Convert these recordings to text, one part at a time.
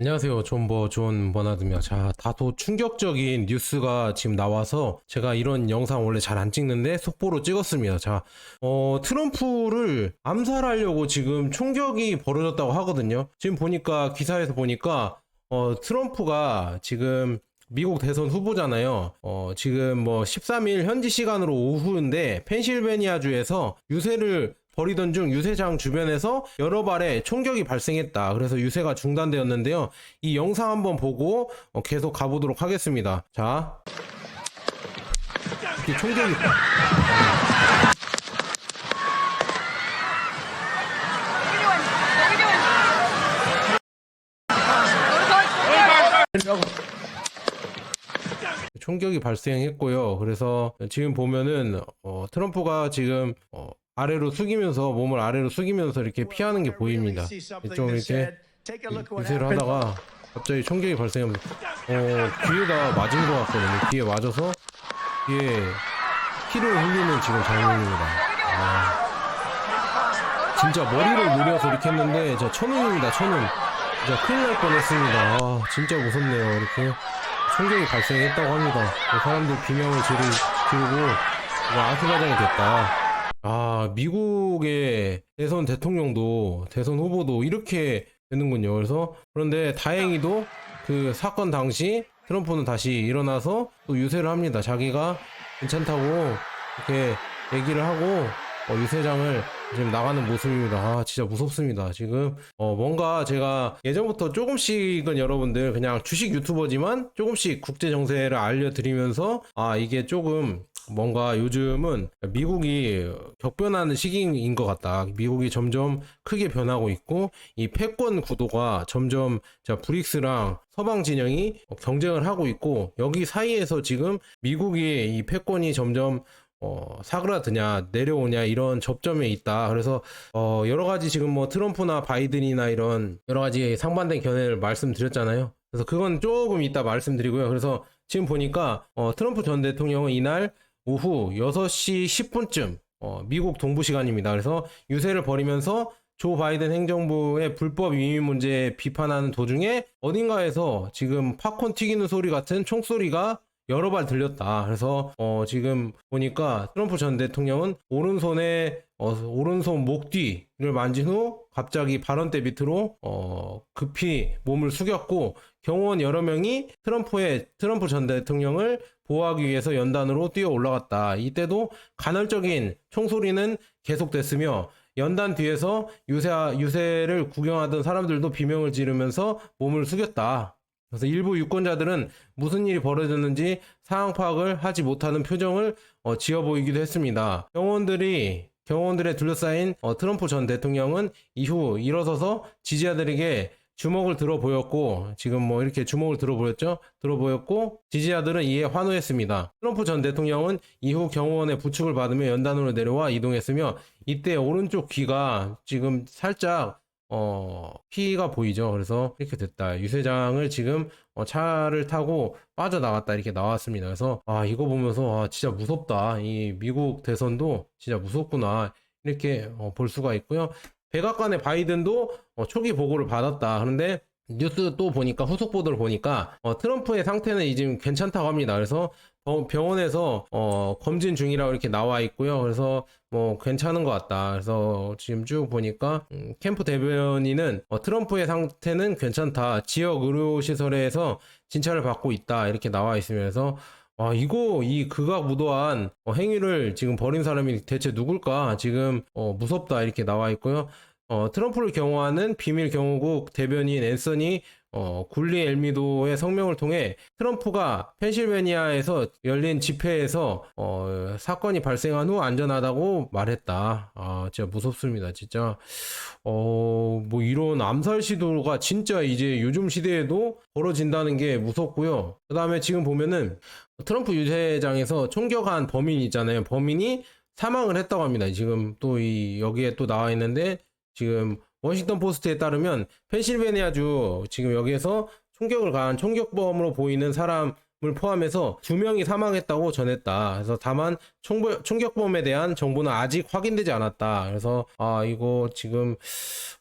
안녕하세요. 존버 존 버나드입니다. 자, 다소 충격적인 뉴스가 지금 나와서 제가 이런 영상 원래 잘 안 찍는데 속보로 찍었습니다. 자, 어, 트럼프를 암살하려고 지금 총격이 벌어졌다고 하거든요. 지금 보니까 기사에서 보니까 어, 트럼프가 지금 미국 대선 후보잖아요. 어, 지금 뭐 13일 현지 시간으로 오후인데 펜실베니아주에서 유세를 벌이던 중 유세장 주변에서 여러 발의 총격이 발생했다. 그래서 유세가 중단되었는데요. 이 영상 한번 보고 어, 계속 가보도록 하겠습니다. 자. 이 총격이 총격이 발생했고요. 그래서 지금 보면은 어, 트럼프가 지금 어, 아래로 숙이면서 몸을 아래로 숙이면서 이렇게 피하는 게 보입니다. 좀 이렇게 유세를 하다가 갑자기 총격이 발생합니다. 어, 귀에다 맞은 것 같거든요. 귀에 맞아서 귀에 피를 흘리는 지금 장면입니다. 아, 진짜 머리를 노려서 이렇게 했는데 저 천운입니다. 천운. 진짜 큰일 날 뻔했습니다. 아, 진짜 무섭네요. 이렇게 총격이 발생했다고 합니다. 사람들 비명을 지르, 지르고 아수라장이 됐다. 아, 미국의 대선 대통령도 대선 후보도 이렇게 되는군요. 그래서 그런데 다행히도 그 사건 당시 트럼프는 다시 일어나서 또 유세를 합니다. 자기가 괜찮다고 이렇게 얘기를 하고 어, 유세장을 지금 나가는 모습입니다. 아, 진짜 무섭습니다. 지금, 어, 뭔가 제가 예전부터 조금씩은 여러분들 그냥 주식 유튜버지만 조금씩 국제 정세를 알려드리면서, 아, 이게 조금 뭔가 요즘은 미국이 격변하는 시기인 것 같다. 미국이 점점 크게 변하고 있고, 이 패권 구도가 점점, 자, 브릭스랑 서방 진영이 경쟁을 하고 있고, 여기 사이에서 지금 미국이 이 패권이 점점 어, 사그라드냐, 내려오냐, 이런 접점에 있다. 그래서, 어, 여러 가지 지금 뭐 트럼프나 바이든이나 이런 여러 가지 상반된 견해를 말씀드렸잖아요. 그래서 그건 조금 이따 말씀드리고요. 그래서 지금 보니까, 어, 트럼프 전 대통령은 이날 오후 6시 10분쯤, 어, 미국 동부 시간입니다. 그래서 유세를 벌이면서 조 바이든 행정부의 불법 위임 문제 비판하는 도중에 어딘가에서 지금 팝콘 튀기는 소리 같은 총소리가 여러 발 들렸다. 그래서 어 지금 보니까 트럼프 전 대통령은 오른손에 어 오른손 목 뒤를 만진 후 갑자기 발언대 밑으로 어 급히 몸을 숙였고 경호원 여러 명이 트럼프의 트럼프 전 대통령을 보호하기 위해서 연단으로 뛰어 올라갔다. 이때도 간헐적인 총소리는 계속됐으며 연단 뒤에서 유세 유세를 구경하던 사람들도 비명을 지르면서 몸을 숙였다. 그래서 일부 유권자들은 무슨 일이 벌어졌는지 상황 파악을 하지 못하는 표정을 어, 지어 보이기도 했습니다. 경호원들이 경호원들에 둘러싸인 어, 트럼프 전 대통령은 이후 일어서서 지지자들에게 주먹을 들어 보였고 지금 뭐 이렇게 주먹을 들어 보였죠? 들어 보였고 지지자들은 이에 환호했습니다. 트럼프 전 대통령은 이후 경호원의 부축을 받으며 연단으로 내려와 이동했으며 이때 오른쪽 귀가 지금 살짝 어, 피가 보이죠. 그래서 이렇게 됐다. 유세장을 지금 어, 차를 타고 빠져나갔다. 이렇게 나왔습니다. 그래서, 아, 이거 보면서, 아, 진짜 무섭다. 이 미국 대선도 진짜 무섭구나. 이렇게 어, 볼 수가 있고요. 백악관의 바이든도 어, 초기 보고를 받았다. 그런데 뉴스 또 보니까 후속 보도를 보니까 어, 트럼프의 상태는 이제 괜찮다고 합니다. 그래서 어, 병원에서 어, 검진 중이라고 이렇게 나와 있고요. 그래서 뭐 괜찮은 것 같다. 그래서 지금 쭉 보니까 음, 캠프 대변인은 어, 트럼프의 상태는 괜찮다. 지역 의료 시설에서 진찰을 받고 있다. 이렇게 나와 있으면서 아, 이거, 이 극악무도한 어, 행위를 지금 벌인 사람이 대체 누굴까? 지금, 어, 무섭다. 이렇게 나와 있고요. 어, 트럼프를 경호하는 비밀 경호국 대변인 앤서니 어, 굴리 엘미도의 성명을 통해 트럼프가 펜실베니아에서 열린 집회에서 어, 사건이 발생한 후 안전하다고 말했다. 아, 진짜 무섭습니다. 진짜 어, 뭐 이런 암살 시도가 진짜 이제 요즘 시대에도 벌어진다는 게 무섭고요. 그다음에 지금 보면은 트럼프 유세장에서 총격한 범인 있잖아요. 범인이 사망을 했다고 합니다. 지금 또 이 여기에 또 나와 있는데 지금 워싱턴 포스트에 따르면 펜실베니아주 지금 여기에서 총격을 가한 총격범으로 보이는 사람을 포함해서 두 명이 사망했다고 전했다. 그래서 다만 총격, 총격범에 대한 정보는 아직 확인되지 않았다. 그래서 아 이거 지금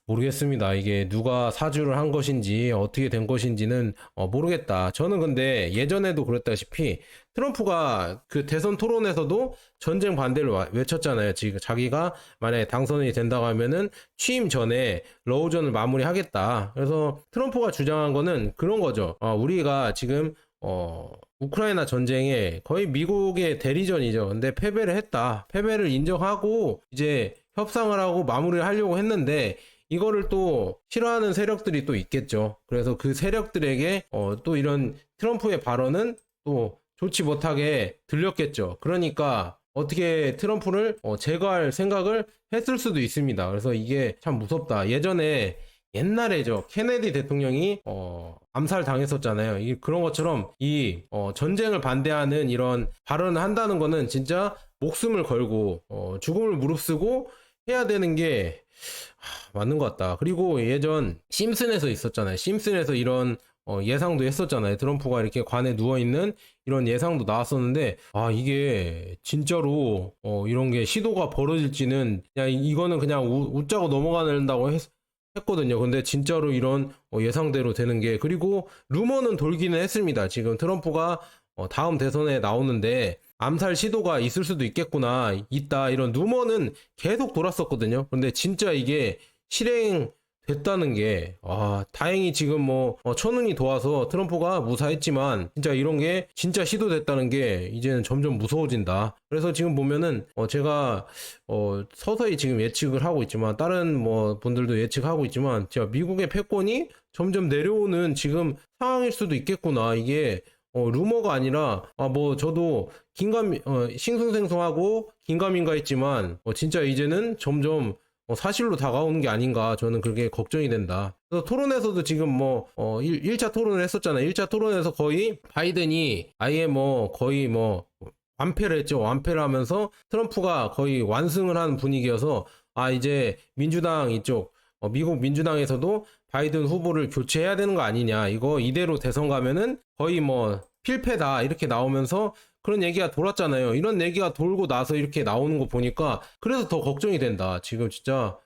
모르겠습니다. 이게 누가 사주를 한 것인지 어떻게 된 것인지는 어, 모르겠다. 저는 근데 예전에도 그랬다시피 트럼프가 그 대선 토론에서도 전쟁 반대를 와- 외쳤잖아요. 지금 자기가 만약에 당선이 된다고 하면은 취임 전에 러우전을 마무리하겠다. 그래서 트럼프가 주장한 거는 그런 거죠. 어, 우리가 지금 어, 우크라이나 전쟁에 거의 미국의 대리전이죠. 근데 패배를 했다. 패배를 인정하고 이제 협상을 하고 마무리를 하려고 했는데 이거를 또 싫어하는 세력들이 또 있겠죠. 그래서 그 세력들에게 어, 또 이런 트럼프의 발언은 또 좋지 못하게 들렸겠죠. 그러니까 어떻게 트럼프를 어, 제거할 생각을 했을 수도 있습니다. 그래서 이게 참 무섭다. 예전에 옛날에죠. 케네디 대통령이 어, 암살 당했었잖아요. 이 그런 것처럼 이 어, 전쟁을 반대하는 이런 발언을 한다는 거는 진짜 목숨을 걸고 어, 죽음을 무릅쓰고 해야 되는 게 하, 맞는 것 같다. 그리고 예전 심슨에서 있었잖아요. 심슨에서 이런 어, 예상도 했었잖아요. 트럼프가 이렇게 관에 누워 있는 이런 예상도 나왔었는데 아 이게 진짜로 어, 이런 게 시도가 벌어질지는 그냥 이- 이거는 그냥 우, 웃자고 넘어간다고 했, 했거든요. 근데 진짜로 이런 어, 예상대로 되는 게 그리고 루머는 돌기는 했습니다. 지금 트럼프가 어, 다음 대선에 나오는데 암살 시도가 있을 수도 있겠구나 있다 이런 루머는 계속 돌았었거든요. 근데 진짜 이게 실행 됐다는 게, 아, 다행히 지금 뭐, 어, 천운이 도와서 트럼프가 무사했지만, 진짜 이런 게 진짜 시도됐다는 게 이제는 점점 무서워진다. 그래서 지금 보면은, 어, 제가, 어, 서서히 지금 예측을 하고 있지만, 다른 뭐, 분들도 예측하고 있지만, 진짜 미국의 패권이 점점 내려오는 지금 상황일 수도 있겠구나. 이게, 어, 루머가 아니라, 아, 뭐, 저도 긴감, 어, 싱숭생숭하고 긴가민가 했지만, 어, 진짜 이제는 점점 어, 사실로 다가오는 게 아닌가 저는 그게 걱정이 된다. 그래서 토론에서도 지금 뭐 어, 1, 차 토론을 했었잖아요. 1차 토론에서 거의 바이든이 아예 뭐 거의 뭐 완패를 했죠. 완패를 하면서 트럼프가 거의 완승을 한 분위기여서 아 이제 민주당 이쪽 어, 미국 민주당에서도 바이든 후보를 교체해야 되는 거 아니냐. 이거 이대로 대선 가면은 거의 뭐 필패다 이렇게 나오면서 그런 얘기가 돌았잖아요. 이런 얘기가 돌고 나서 이렇게 나오는 거 보니까 그래서 더 걱정이 된다. 지금 진짜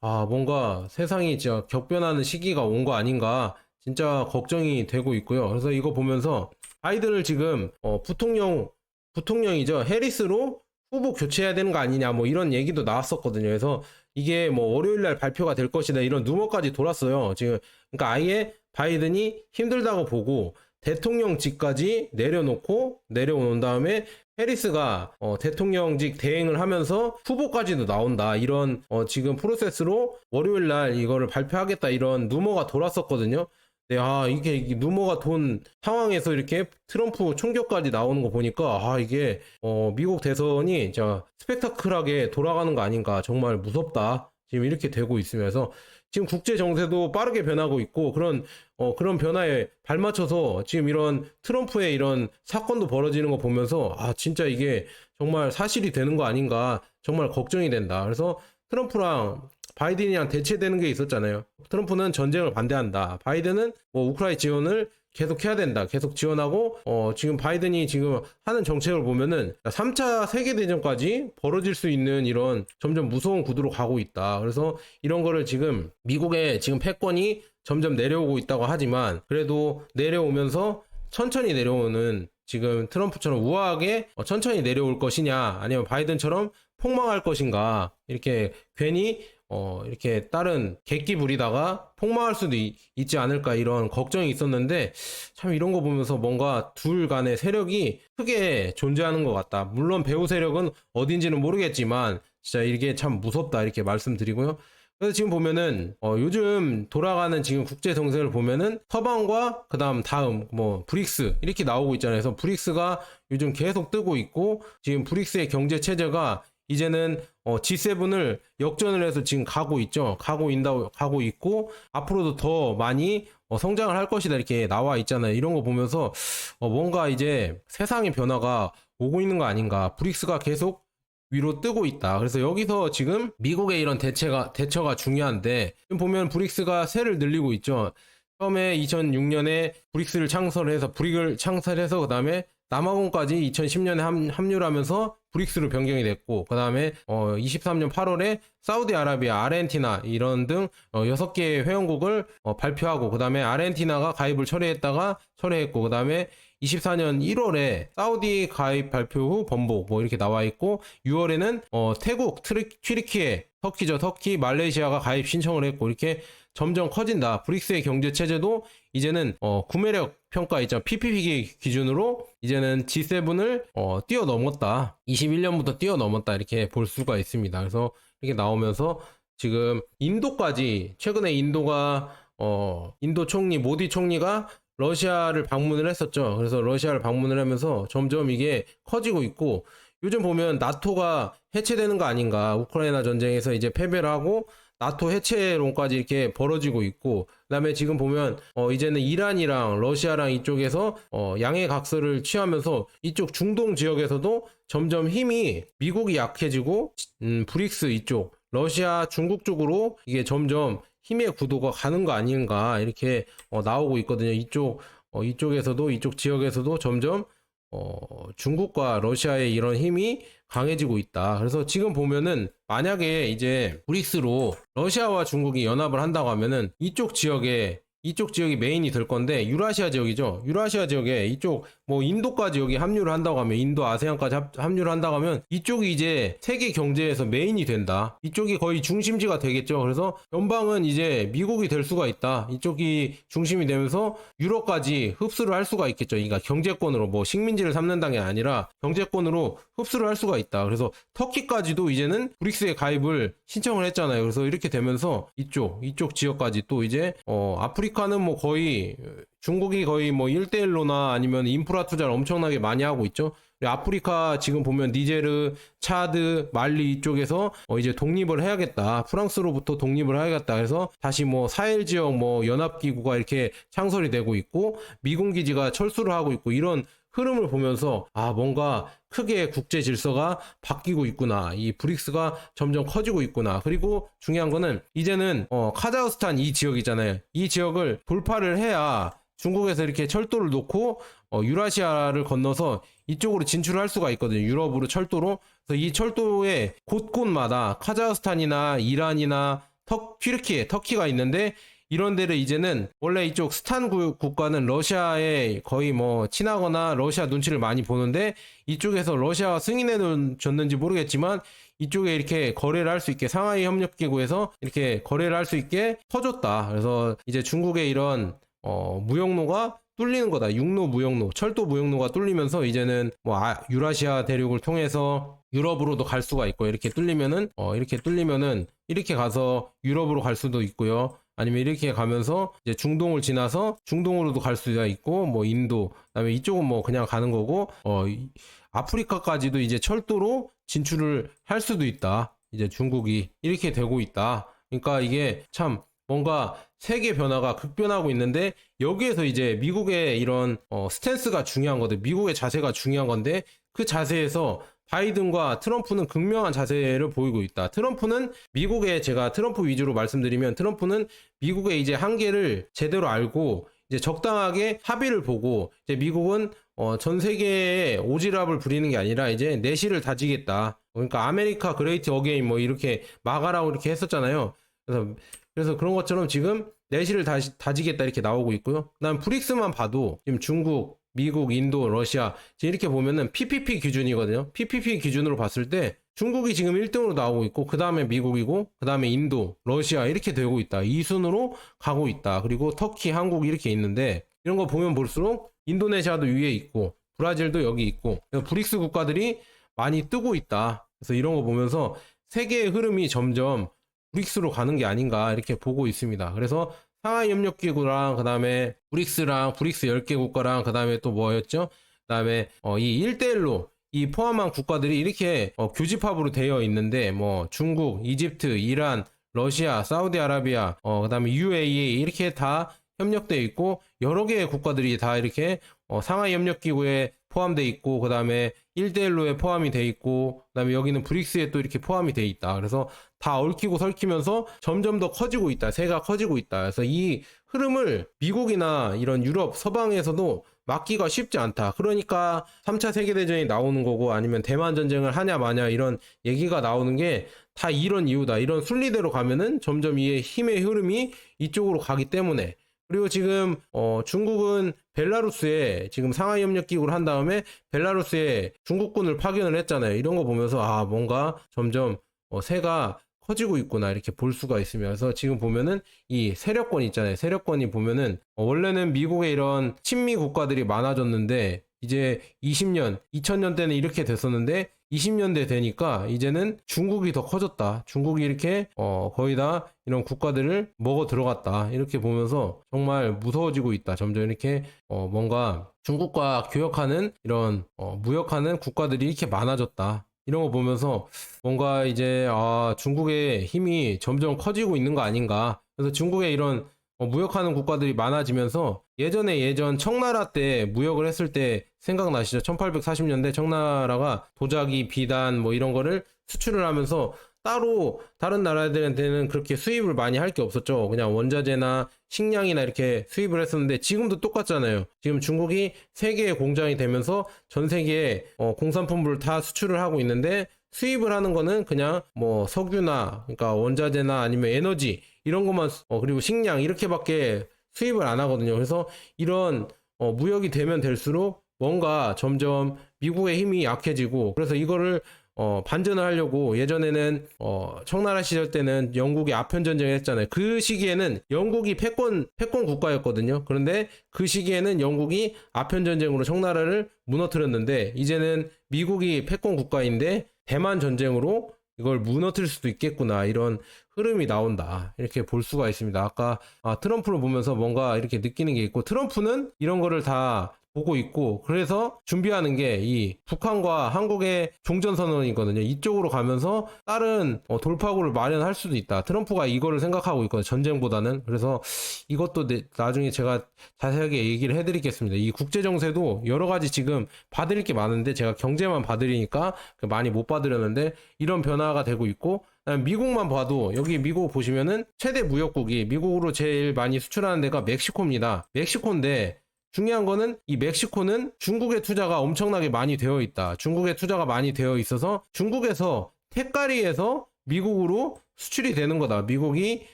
아 뭔가 세상이 진짜 격변하는 시기가 온 거 아닌가 진짜 걱정이 되고 있고요. 그래서 이거 보면서 바이든을 지금 어, 부통령 부통령이죠 해리스로 후보 교체해야 되는 거 아니냐 뭐 이런 얘기도 나왔었거든요. 그래서 이게 뭐 월요일 날 발표가 될 것이다 이런 루머까지 돌았어요. 지금 그러니까 아예 바이든이 힘들다고 보고 대통령직까지 내려놓고 내려온 다음에 해리스가 어, 대통령직 대행을 하면서 후보까지도 나온다. 이런 어, 지금 프로세스로 월요일 날 이거를 발표하겠다 이런 루머가 돌았었거든요. 네, 아 이게, 루머가 돈 상황에서 이렇게 트럼프 총격까지 나오는 거 보니까 아 이게 어, 미국 대선이 자 스펙타클하게 돌아가는 거 아닌가. 정말 무섭다 지금 이렇게 되고 있으면서 지금 국제 정세도 빠르게 변하고 있고 그런 어, 그런 변화에 발맞춰서 지금 이런 트럼프의 이런 사건도 벌어지는 거 보면서 아 진짜 이게 정말 사실이 되는 거 아닌가 정말 걱정이 된다. 그래서 트럼프랑 바이든이랑 대체되는 게 있었잖아요. 트럼프는 전쟁을 반대한다. 바이든은 뭐 우크라이나 지원을 계속 해야 된다. 계속 지원하고 어 지금 바이든이 지금 하는 정책을 보면은 3차 세계 대전까지 벌어질 수 있는 이런 점점 무서운 구도로 가고 있다. 그래서 이런 거를 지금 미국의 지금 패권이 점점 내려오고 있다고 하지만 그래도 내려오면서 천천히 내려오는 지금 트럼프처럼 우아하게 어, 천천히 내려올 것이냐 아니면 바이든처럼 폭망할 것인가 이렇게 괜히 어 이렇게 다른 객기 부리다가 폭망할 수도 있, 지 않을까 이런 걱정이 있었는데 참 이런 거 보면서 뭔가 둘 간의 세력이 크게 존재하는 것 같다. 물론 배우 세력은 어딘지는 모르겠지만 진짜 이게 참 무섭다 이렇게 말씀드리고요. 그래서 지금 보면은 어, 요즘 돌아가는 지금 국제 정세를 보면은 서방과 그다음 다음 뭐 브릭스 이렇게 나오고 있잖아요. 그래서 브릭스가 요즘 계속 뜨고 있고 지금 브릭스의 경제 체제가 이제는 어, G7을 역전을 해서 지금 가고 있죠. 가고 있다 가고 있고 앞으로도 더 많이 어, 성장을 할 것이다 이렇게 나와 있잖아요. 이런 거 보면서 어, 뭔가 이제 세상의 변화가 오고 있는 거 아닌가. 브릭스가 계속 위로 뜨고 있다. 그래서 여기서 지금 미국의 이런 대체가 대처가 중요한데 보면 브릭스가 세를 늘리고 있죠. 처음에 2006년에 브릭스를 창설해서 브릭을 창설해서 그다음에 남아공까지 2010년에 합, 합류를 하면서 브릭스로 변경이 됐고 그 다음에 어, 23년 8월에 사우디아라비아, 아르헨티나 이런 등 어, 6개의 회원국을 어, 발표하고 그 다음에 아르헨티나가 가입을 철회했다가 철회했고 그 다음에 24년 1월에 사우디 가입 발표 후 번복 뭐 이렇게 나와 있고 6월에는 어, 태국, 트리, 튀르키예, 터키죠. 터키, 말레이시아가 가입 신청을 했고 이렇게 점점 커진다. 브릭스의 경제 체제도 이제는 어, 구매력 평가 있죠. PPP 기준으로 이제는 G7을 어, 뛰어넘었다. 21년부터 뛰어넘었다. 이렇게 볼 수가 있습니다. 그래서 이렇게 나오면서 지금 인도까지 최근에 인도가 어, 인도 총리 모디 총리가 러시아를 방문을 했었죠. 그래서 러시아를 방문을 하면서 점점 이게 커지고 있고 요즘 보면 나토가 해체되는 거 아닌가. 우크라이나 전쟁에서 이제 패배를 하고 나토 해체론까지 이렇게 벌어지고 있고 그다음에 지금 보면 어 이제는 이란이랑 러시아랑 이쪽에서 어 양해 각서를 취하면서 이쪽 중동 지역에서도 점점 힘이 미국이 약해지고 음 브릭스 이쪽 러시아 중국 쪽으로 이게 점점 힘의 구도가 가는 거 아닌가 이렇게 어 나오고 있거든요. 이쪽 어 이쪽에서도 이쪽 지역에서도 점점 어, 중국과 러시아의 이런 힘이 강해지고 있다. 그래서 지금 보면은 만약에 이제 브릭스로 러시아와 중국이 연합을 한다고 하면은 이쪽 지역에 이쪽 지역이 메인이 될 건데 유라시아 지역이죠. 유라시아 지역에 이쪽 뭐 인도까지 여기 합류를 한다고 하면 인도 아세안까지 합, 합류를 한다고 하면 이쪽이 이제 세계 경제에서 메인이 된다. 이쪽이 거의 중심지가 되겠죠. 그래서 연방은 이제 미국이 될 수가 있다. 이쪽이 중심이 되면서 유럽까지 흡수를 할 수가 있겠죠. 그러니까 경제권으로 뭐 식민지를 삼는다는 게 아니라 경제권으로 흡수를 할 수가 있다. 그래서 터키까지도 이제는 브릭스에 가입을 신청을 했잖아요. 그래서 이렇게 되면서 이쪽 이쪽 지역까지 또 이제 어 아프리카는 뭐 거의 중국이 거의 뭐 1대1로나 아니면 인프라 투자를 엄청나게 많이 하고 있죠. 아프리카 지금 보면 니제르, 차드, 말리 이쪽에서 어 이제 독립을 해야겠다. 프랑스로부터 독립을 해야겠다. 그래서 다시 뭐 사헬 지역 뭐 연합 기구가 이렇게 창설이 되고 있고 미군 기지가 철수를 하고 있고 이런 흐름을 보면서 아 뭔가 크게 국제 질서가 바뀌고 있구나 이 브릭스가 점점 커지고 있구나 그리고 중요한 거는 이제는 어 카자흐스탄 이 지역이잖아요 이 지역을 돌파를 해야 중국에서 이렇게 철도를 놓고 어, 유라시아를 건너서 이쪽으로 진출할 수가 있거든요. 유럽으로 철도로. 그래서 이 철도의 곳곳마다 카자흐스탄이나 이란이나 터, 튀르키예, 터키가 있는데 이런 데를 이제는 원래 이쪽 스탄 구- 국가는 러시아에 거의 뭐 친하거나 러시아 눈치를 많이 보는데 이쪽에서 러시아가 승인해 줬는지 모르겠지만 이쪽에 이렇게 거래를 할 수 있게 상하이 협력기구에서 이렇게 거래를 할 수 있게 퍼줬다. 그래서 이제 중국의 이런 어, 무역로가 뚫리는 거다. 육로 무역로, 철도 무역로가 뚫리면서 이제는 뭐 아, 유라시아 대륙을 통해서 유럽으로도 갈 수가 있고 이렇게 뚫리면은 어, 이렇게 뚫리면은 이렇게 가서 유럽으로 갈 수도 있고요. 아니면 이렇게 가면서 이제 중동을 지나서 중동으로도 갈 수가 있고 뭐 인도 그다음에 이쪽은 뭐 그냥 가는 거고 어 이- 아프리카까지도 이제 철도로 진출을 할 수도 있다. 이제 중국이 이렇게 되고 있다. 그러니까 이게 참 뭔가 세계 변화가 급변하고 있는데 여기에서 이제 미국의 이런 어, 스탠스가 중요한 거든 미국의 자세가 중요한 건데 그 자세에서 바이든과 트럼프는 극명한 자세를 보이고 있다. 트럼프는 미국의 제가 트럼프 위주로 말씀드리면 트럼프는 미국의 이제 한계를 제대로 알고 이제 적당하게 합의를 보고 이제 미국은 어, 전 세계에 오지랖을 부리는 게 아니라 이제 내실을 다지겠다. 그러니까 아메리카 그레이트 어게인 뭐 이렇게 막아라고 이렇게 했었잖아요. 그래서 그래서 그런 것처럼 지금 내실을 다시 다지겠다 이렇게 나오고 있고요. 그다음 브릭스만 봐도 지금 중국, 미국, 인도, 러시아 이렇게 보면은 PPP 기준이거든요. PPP 기준으로 봤을 때 중국이 지금 1등으로 나오고 있고 그 다음에 미국이고 그 다음에 인도, 러시아 이렇게 되고 있다. 이 순으로 가고 있다. 그리고 터키, 한국 이렇게 있는데 이런 거 보면 볼수록 인도네시아도 위에 있고 브라질도 여기 있고 브릭스 국가들이 많이 뜨고 있다. 그래서 이런 거 보면서 세계의 흐름이 점점 브릭스로 가는 게 아닌가 이렇게 보고 있습니다. 그래서 상하이 협력기구랑 그다음에 브릭스랑 브릭스 10개 국가랑 그다음에 또 뭐였죠? 그다음에 어, 이 1대1로 이 포함한 국가들이 이렇게 어, 교집합으로 되어 있는데 뭐 중국, 이집트, 이란, 러시아, 사우디아라비아, 어, 그다음에 UAE 이렇게 다 협력돼 있고 여러 개의 국가들이 다 이렇게 어, 상하이 협력기구에 포함돼 있고 그다음에 1대1로에 포함이 돼 있고 그다음에 여기는 브릭스에 또 이렇게 포함이 돼 있다. 그래서 다 얽히고 설키면서 점점 더 커지고 있다. 새가 커지고 있다. 그래서 이 흐름을 미국이나 이런 유럽 서방에서도 막기가 쉽지 않다. 그러니까 3차 세계대전이 나오는 거고 아니면 대만 전쟁을 하냐 마냐 이런 얘기가 나오는 게 다 이런 이유다. 이런 순리대로 가면은 점점 이 힘의 흐름이 이쪽으로 가기 때문에 그리고 지금 어 중국은 벨라루스에 지금 상하이 협력 기구를 한 다음에 벨라루스에 중국군을 파견을 했잖아요. 이런 거 보면서 아 뭔가 점점 어 새가 커지고 있구나 이렇게 볼 수가. 그래서 지금 보면은 이 세력권 있잖아요. 세력권이 보면은 어, 원래는 미국의 이런 친미 국가들이 많아졌는데 이제 20년, 2000년 때는 이렇게 됐었는데 20년대 되니까 이제는 중국이 더 커졌다. 중국이 이렇게 어 거의 다 이런 국가들을 먹어 들어갔다. 이렇게 보면서 정말 무서워지고 있다. 점점 이렇게 어 뭔가 중국과 교역하는 이런 어 무역하는 국가들이 이렇게 많아졌다. 이런 거 보면서 뭔가 이제 아 중국의 힘이 점점 커지고 있는 거 아닌가. 그래서 중국의 이런 어, 무역하는 국가들이 많아지면서 예전에 예전 청나라 때 무역을 했을 때 생각나시죠? 1840년대 청나라가 도자기, 비단 뭐 이런 거를 수출을 하면서 따로 다른 나라들한테는 그렇게 수입을 많이 할 게 없었죠. 그냥 원자재나 식량이나 이렇게 수입을 했었는데 지금도 똑같잖아요. 지금 중국이 세계의 공장이 되면서 전 세계에 어, 공산품을 다 수출을 하고 있는데 수입을 하는 거는 그냥 뭐 석유나 그러니까 원자재나 아니면 에너지 이런 것만 수- 어, 그리고 식량 이렇게밖에 수입을 안 하거든요. 그래서 이런 어, 무역이 되면 될수록 뭔가 점점 미국의 힘이 약해지고 그래서 이거를 어, 반전을 하려고 예전에는 어, 청나라 시절 때는 영국이 아편 전쟁을 했잖아요. 그 시기에는 영국이 패권 패권 국가였거든요. 그런데 그 시기에는 영국이 아편 전쟁으로 청나라를 무너뜨렸는데 이제는 미국이 패권 국가인데 대만 전쟁으로 이걸 무너뜨릴 수도 있겠구나 이런 흐름이 나온다 이렇게 볼 수가 있습니다. 아까 아, 트럼프를 보면서 뭔가 이렇게 느끼는 게 있고 트럼프는 이런 거를 다 보고 있고 그래서 준비하는 게 이 북한과 한국의 종전 선언이거든요. 이쪽으로 가면서 다른 어, 돌파구를 마련할 수도 있다. 트럼프가 이거를 생각하고 있거든요. 전쟁보다는 그래서 이것도 내- 나중에 제가 자세하게 얘기를 해드리겠습니다. 이 국제 정세도 여러 가지 지금 받을 게 많은데 제가 경제만 받으리니까 그 많이 못 받으려는데 이런 변화가 되고 있고 미국만 봐도 여기 미국 보시면은 최대 무역국이 미국으로 제일 많이 수출하는 데가 멕시코입니다. 멕시코인데 중요한 거는 이 멕시코는 중국의 투자가 엄청나게 많이 되어 있다. 중국의 투자가 많이 되어 있어서 중국에서 택가리에서 미국으로 수출이 되는 거다. 미국이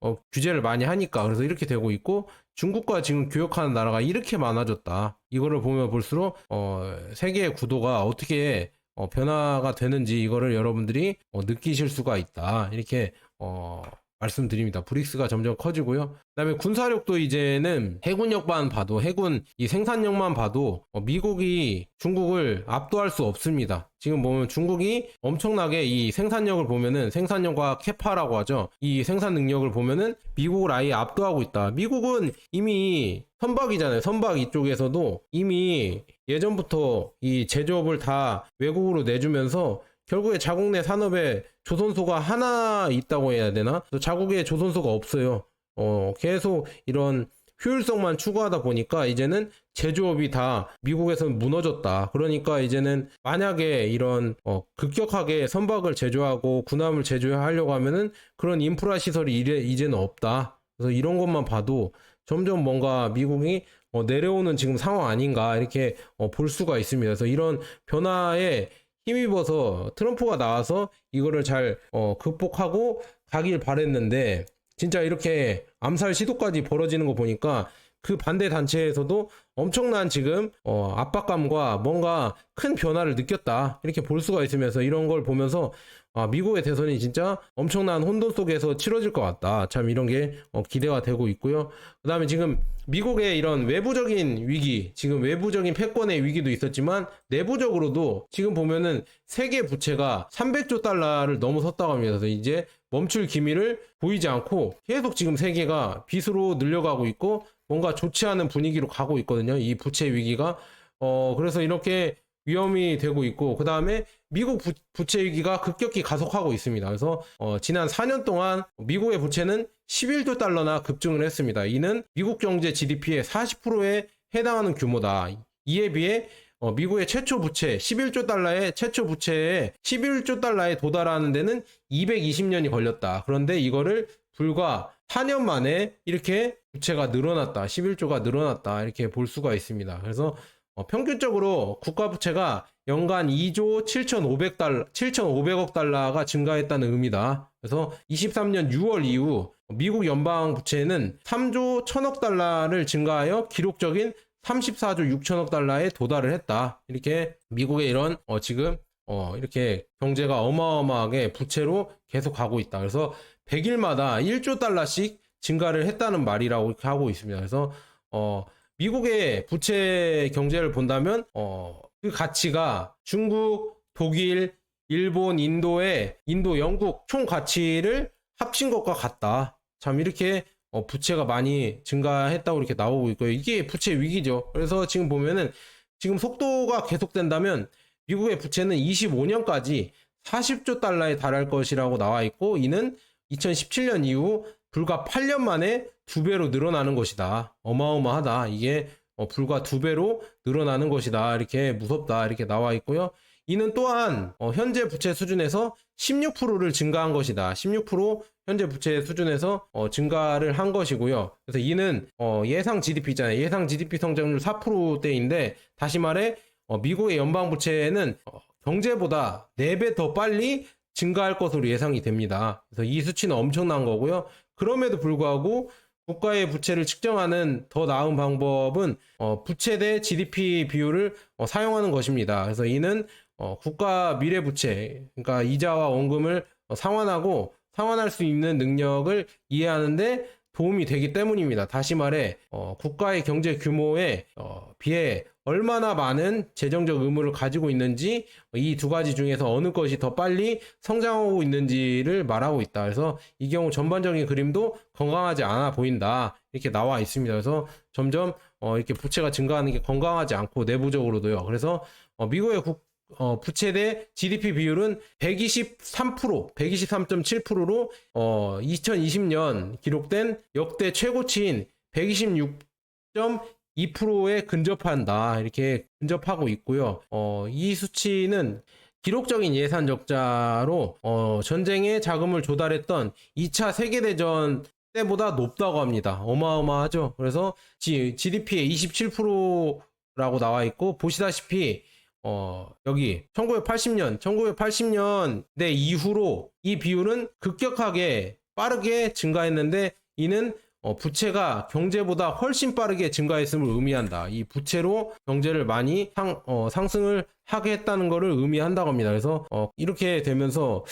어, 규제를 많이 하니까 그래서 이렇게 되고 있고 중국과 지금 교역하는 나라가 이렇게 많아졌다. 이거를 보면 볼수록 어, 세계의 구도가 어떻게 어, 변화가 되는지 이거를 여러분들이 어, 느끼실 수가 있다. 이렇게 어, 말씀드립니다. 브릭스가 점점 커지고요. 그다음에 군사력도 이제는 해군력만 봐도 해군 이 생산력만 봐도 어, 미국이 중국을 압도할 수 없습니다. 지금 보면 중국이 엄청나게 이 생산력을 보면은 생산력과 캐파라고 하죠. 이 생산 능력을 보면은 미국을 아예 압도하고 있다. 미국은 이미 선박이잖아요. 선박 이쪽에서도 이미 예전부터 이 제조업을 다 외국으로 내주면서 결국에 자국 내 산업에 조선소가 하나 있다고 해야 되나? 또 자국에 조선소가 없어요. 어, 계속 이런 효율성만 추구하다 보니까 이제는 제조업이 다 미국에서는 무너졌다. 그러니까 이제는 만약에 이런 어, 급격하게 선박을 제조하고 군함을 제조하려고 하면은 그런 인프라 시설이 이래, 이제는 없다. 그래서 이런 것만 봐도 점점 뭔가 미국이 어, 내려오는 지금 상황 아닌가 이렇게 어, 볼 수가 있습니다. 그래서 이런 변화에 힘입어서 트럼프가 나와서 이거를 잘 어, 극복하고 가길 바랬는데 진짜 이렇게 암살 시도까지 벌어지는 거 보니까 그 반대 단체에서도 엄청난 지금 어, 압박감과 뭔가 큰 변화를 느꼈다. 이렇게 볼 수가 있으면서 이런 걸 보면서 아, 미국의 대선이 진짜 엄청난 혼돈 속에서 치러질 것 같다. 참 이런 게 어, 기대가 되고 있고요. 그 다음에 지금 미국의 이런 외부적인 위기, 지금 외부적인 패권의 위기도 있었지만 내부적으로도 지금 보면은 세계 부채가 300조 달러를 넘어섰다고 합니다. 그래서 이제 멈출 기미를 보이지 않고 계속 지금 세계가 빚으로 늘려가고 있고 뭔가 좋지 않은 분위기로 가고 있거든요. 이 부채 위기가. 어, 그래서 이렇게 위험이 되고 있고, 그 다음에 미국 부, 부채 위기가 급격히 가속하고 있습니다. 그래서 어, 지난 4년 동안 미국의 부채는 11조 달러나 급증을 했습니다. 이는 미국 경제 GDP의 40%에 해당하는 규모다. 이에 비해 어, 미국의 최초 부채 11조 달러의 최초 부채에 11조 달러에 도달하는 데는 220년이 걸렸다. 그런데 이거를 불과 4년 만에 이렇게 부채가 늘어났다, 11조가 늘어났다 이렇게 볼 수가 있습니다. 그래서 어, 평균적으로 국가 부채가 연간 2조 7,500달러, 7,500억 달러가 증가했다는 의미다. 그래서 23년 6월 이후 미국 연방 부채는 3조 1,000억 달러를 증가하여 기록적인 34조 6천억 달러에 도달을 했다. 이렇게 미국의 이런 어, 지금 어, 이렇게 경제가 어마어마하게 부채로 계속 가고 있다. 그래서 100일마다 1조 달러씩 증가를 했다는 말이라고 하고 있습니다. 그래서 어, 미국의 부채 경제를 본다면 어, 그 가치가 중국, 독일, 일본, 인도의 인도, 영국 총 가치를 합친 것과 같다. 참 이렇게 어, 부채가 많이 증가했다고 이렇게 나오고 있고요. 이게 부채 위기죠. 그래서 지금 보면은 지금 속도가 계속된다면 미국의 부채는 25년까지 40조 달러에 달할 것이라고 나와 있고 이는 2017년 이후 불과 8년 만에 두 배로 늘어나는 것이다. 어마어마하다. 이게 어, 불과 두 배로 늘어나는 것이다. 이렇게 무섭다. 이렇게 나와 있고요. 이는 또한 어, 현재 부채 수준에서 16%를 증가한 것이다. 16% 현재 부채 수준에서 어, 증가를 한 것이고요. 그래서 이는 어, 예상 GDP잖아요. 예상 GDP 성장률 4%대인데 다시 말해 어, 미국의 연방 부채는 어, 경제보다 4배 더 빨리 증가할 것으로 예상이 됩니다. 그래서 이 수치는 엄청난 거고요. 그럼에도 불구하고 국가의 부채를 측정하는 더 나은 방법은 어, 부채 대 GDP 비율을 어, 사용하는 것입니다. 그래서 이는 어, 국가 미래 부채, 그러니까 이자와 원금을 어, 상환하고 상환할 수 있는 능력을 이해하는데 도움이 되기 때문입니다. 다시 말해 어, 국가의 경제 규모에 어, 비해 얼마나 많은 재정적 의무를 가지고 있는지 이 두 가지 중에서 어느 것이 더 빨리 성장하고 있는지를 말하고 있다. 그래서 이 경우 전반적인 그림도 건강하지 않아 보인다. 이렇게 나와 있습니다. 그래서 점점 어, 이렇게 부채가 증가하는 게 건강하지 않고 내부적으로도요. 그래서 어, 미국의 국, 어, 부채 대 GDP 비율은 123%, 123.7%로 어, 2020년 기록된 역대 최고치인 126.2%에 근접한다. 이렇게 근접하고 있고요. 어, 이 수치는 기록적인 예산 적자로 어, 전쟁에 자금을 조달했던 2차 세계대전 때보다 높다고 합니다. 어마어마하죠. 그래서 GDP의 27%라고 나와 있고 보시다시피 어, 여기 1980년, 1980년대 이후로 이 비율은 급격하게 빠르게 증가했는데 이는 어, 부채가 경제보다 훨씬 빠르게 증가했음을 의미한다. 이 부채로 경제를 많이 상, 어, 상승을 하게 했다는 것을 의미한다고 합니다. 그래서 어, 이렇게 되면서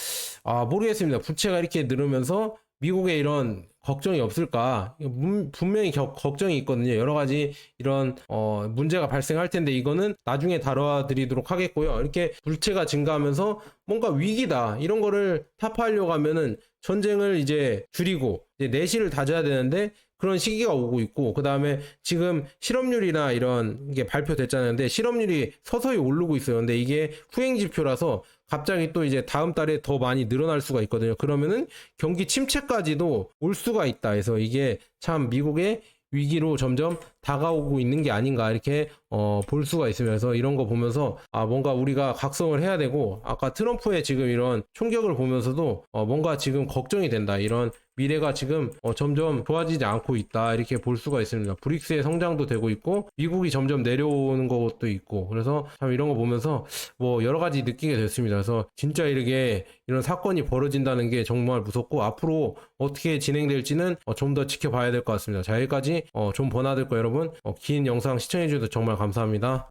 아 모르겠습니다. 부채가 이렇게 늘으면서 미국의 이런 걱정이 없을까? 분명히 겨- 걱정이 있거든요. 여러 가지 이런 어, 문제가 발생할 텐데 이거는 나중에 다뤄드리도록 하겠고요. 이렇게 부채가 증가하면서 뭔가 위기다 이런 거를 타파하려고 하면은 전쟁을 이제 줄이고 이제 내실을 다져야 되는데 그런 시기가 오고 있고 그 다음에 지금 실업률이나 이런 게 발표됐잖아요. 근데 실업률이 서서히 오르고 있어요. 근데 이게 후행 지표라서 갑자기 또 이제 다음 달에 더 많이 늘어날 수가 있거든요. 그러면은 경기 침체까지도 올 수가 있다. 그래서 이게 참 미국의 위기로 점점 다가오고 있는 게 아닌가 이렇게 어, 볼 수가 있으면서 이런 거 보면서 아 뭔가 우리가 각성을 해야 되고 아까 트럼프의 지금 이런 총격을 보면서도 어, 뭔가 지금 걱정이 된다 이런 미래가 지금 어, 점점 좋아지지 않고 있다 이렇게 볼 수가 있습니다. 브릭스의 성장도 되고 있고 미국이 점점 내려오는 것도 있고 그래서 참 이런 거 보면서 뭐 여러 가지 느끼게 됐습니다. 그래서 진짜 이렇게 이런 사건이 벌어진다는 게 정말 무섭고 앞으로 어떻게 진행될지는 어, 좀 더 지켜봐야 될 것 같습니다. 자 여기까지 어, 좀 버나들 거 여러분 어, 긴 영상 시청해 주셔서 정말 감사합니다.